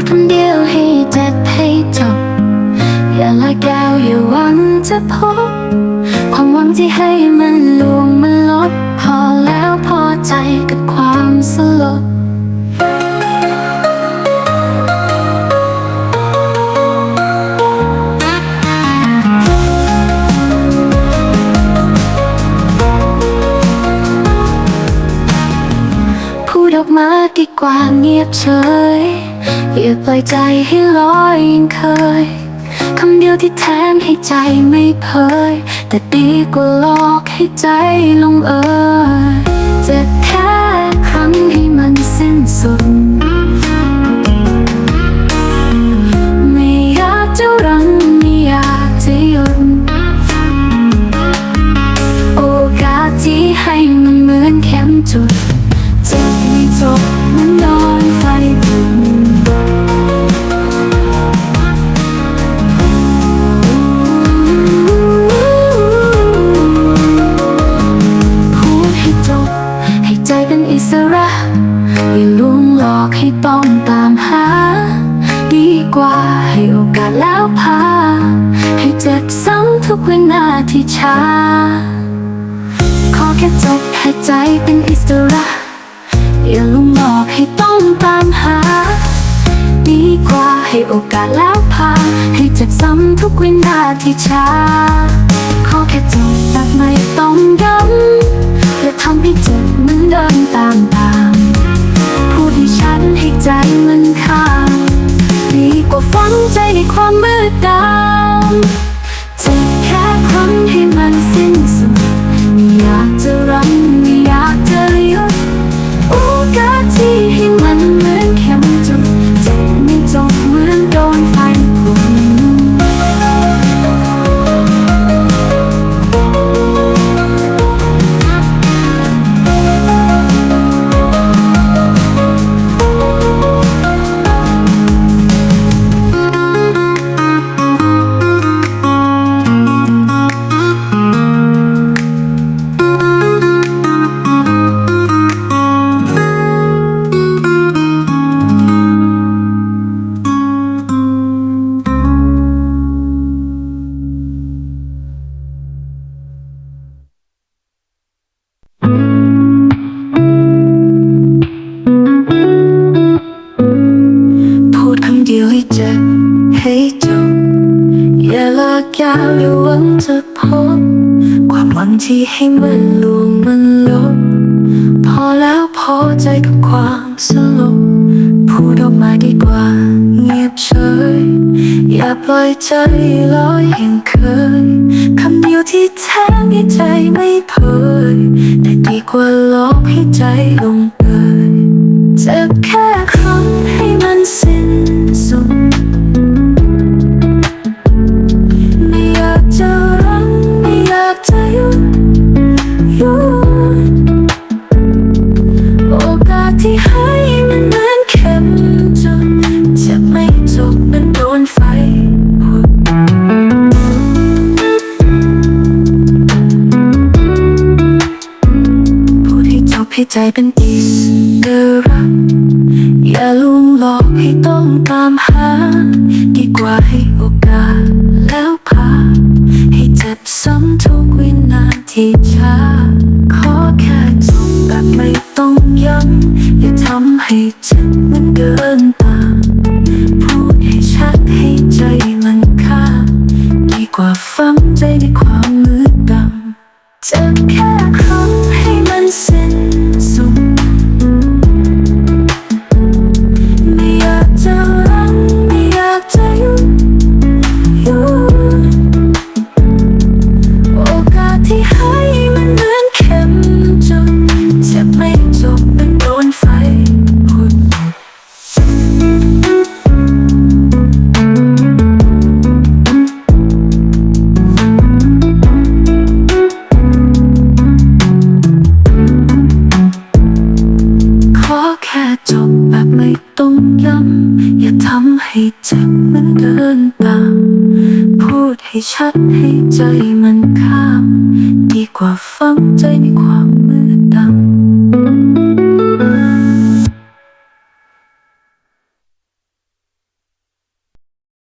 ดคำเดียวให้เจ็บให้จบ อย่าละแก้วอย่าหวังจะพบ ความหวังที่ให้มันลวงมัน กมาดีกว่าเงียบเฉย อย่าปล่อยใจให้ลอยยังเคย คำเดียวที่แทนให้ใจไม่เผย แต่ดีกว่าหลอกให้ใจลงเอย จะแค่ครั้งให้มันสิ้นสุด กว่าให้โอกาสแล้วพา ให้เจ็บซ้ำทุกวินาทีช้า ขอแค่จบให้ใจเป็นอิสระอย่าลวงหลอกให้ต้องตามหา ดีกว่าให้โอกาสแล้วพา ให้เจ็บซ้ำทุกวินาทีช้า ขอแค่จบแบบไม่ต้องย้ำและทำให้เจ็บเหมือนเดิมตามตามพูดให้ฉันให้ใจมัน ใจในความมืดดำ ให้จบอย่าลากยาวอย่าหวังจะพบ ความหวังที่ให้มันลวงมันลบ พอแล้วพอใจกับความสลบพูดออกมาดีกว่า เงียบเฉย อย่าปล่อยใจลอยอย่างเคยคำเดียวที่แทงให้ใจไม่เพยแต่ดีกว่าลอกให้ใจลง ใจเป็นอิสระอย่าลวงหลอกให้ต้องตามหา ดีกว่าให้โอกาสแล้วพา ให้เจ็บซ้ำทุกวินาทีช้า ขอแค่จบแบบไม่ต้องย้ำอย่าทำให้เจ็บมันเดินตามพูดให้ชัดให้ใจมันข้าดีกว่าฝังใจในความมืดดำเจ็บแค่ ต้องย้ำอย่าทำให้เจ็บเหมือนเดินตามพูดให้ชัดให้ใจมันข้าม ดีกว่าฟังใจในความมืดดำ